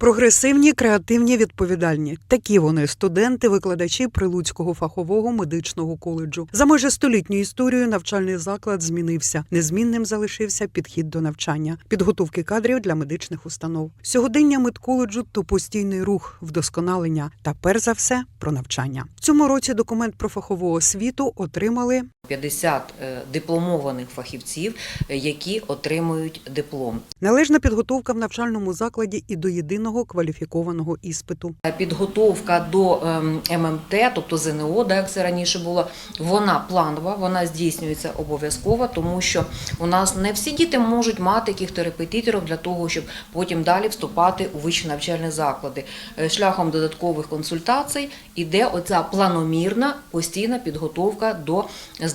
Прогресивні, креативні, відповідальні. Такі вони студенти, викладачі Прилуцького фахового медичного коледжу. За майже столітню історію навчальний заклад змінився. Незмінним залишився підхід до навчання, підготовки кадрів для медичних установ. Сьогодення медколеджу то постійний рух, вдосконалення та перш за все про навчання. В цьому році документ про фахову освіту отримали 50 е, дипломованих фахівців, е, які отримують диплом. належна підготовка в навчальному закладі і до єдиного кваліфікованого іспиту. Е, Підготовка до ем, ММТ, тобто ЗНО, да, як це раніше було, вона планова, вона здійснюється обов'язково, тому що у нас не всі діти можуть мати яких-то репетиторів для того, щоб потім далі вступати у вищі навчальні заклади. Шляхом додаткових консультацій іде оця планомірна постійна підготовка до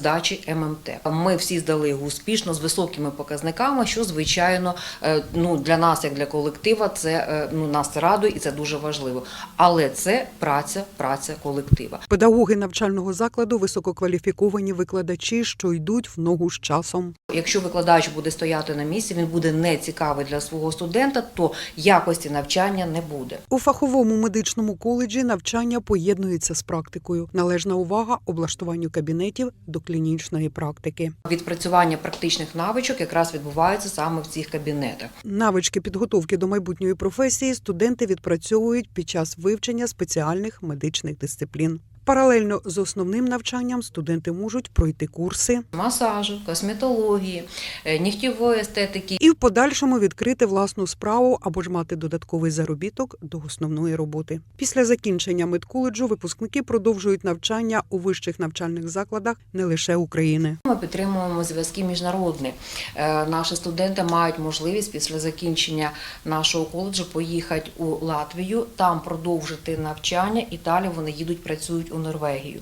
здачі ММТ. Ми всі здали його успішно з високими показниками, що звичайно е, ну для нас, як для колектива, це е, ну нас радує і це дуже важливо. Але це праця, праця колектива. Педагоги навчального закладу висококваліфіковані викладачі, що йдуть в ногу з часом. Якщо викладач буде стояти на місці, він буде не цікавий для свого студента, то якості навчання не буде. У фаховому медичному коледжі навчання поєднується з практикою. Належна увага облаштуванню кабінетів до клінічної практики. Відпрацювання практичних навичок якраз відбувається саме в цих кабінетах. Навички підготовки до майбутньої професії студенти відпрацьовують під час вивчення спеціальних медичних дисциплін. Паралельно з основним навчанням студенти можуть пройти курси Масажу, косметології, е, нігтєвої естетики. і в подальшому відкрити власну справу або ж мати додатковий заробіток до основної роботи. Після закінчення медколеджу випускники продовжують навчання у вищих навчальних закладах не лише України. Ми підтримуємо зв'язки міжнародні. Е, Наші студенти мають можливість після закінчення нашого коледжу поїхати у Латвію, там продовжити навчання, і далі вони їдуть працюють у Норвегію.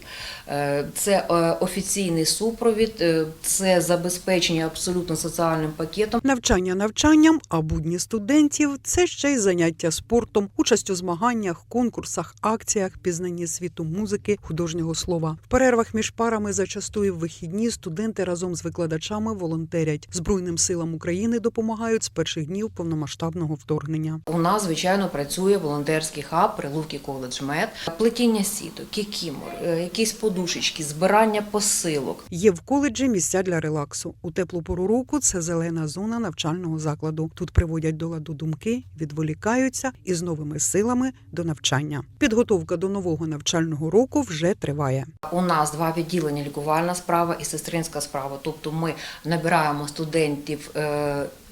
Е, Це е, офіційний супровід, е, це забезпечення абсолютно соціальним пакетом. Навчання навчанням, а будні студентів це ще й заняття спортом, участь у змаганнях, конкурсах, акціях, пізнанні світу музики, художнього слова. В перервах між парами зачасту і в вихідні студенти разом з викладачами волонтерять. Збройним силам України допомагають з перших днів повномасштабного вторгнення. У нас, звичайно, працює волонтерський хаб Прилуки коледж Мед, плетіння сіток, кікімор, е, якісь подушечки, збирання посилок. Є в коледжі місця для релаксу. У теплу пору року це зелена зона навчального закладу. Тут приводять до ладу думки, відволікаються і з новими силами до навчання. Підготовка до нового навчального року вже триває. У нас два відділення: лікувальна справа і сестринська справа. Тобто ми набираємо студентів.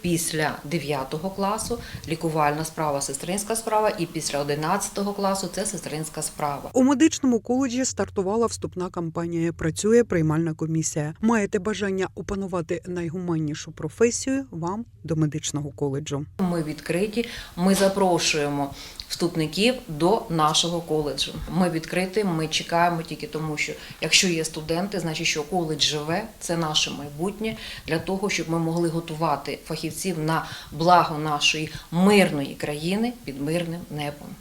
Після 9 класу лікувальна справа, сестринська справа, і після 11 класу це сестринська справа. У медичному коледжі стартувала вступна кампанія. Працює приймальна комісія. Маєте бажання опанувати найгуманнішу професію вам до медичного коледжу. Ми відкриті. Ми запрошуємо вступників до нашого коледжу. Ми відкриті. Ми чекаємо тільки тому, що якщо є студенти, значить що коледж живе. Це наше майбутнє для того, щоб ми могли готувати фахівців на благо нашої мирної країни під мирним небом.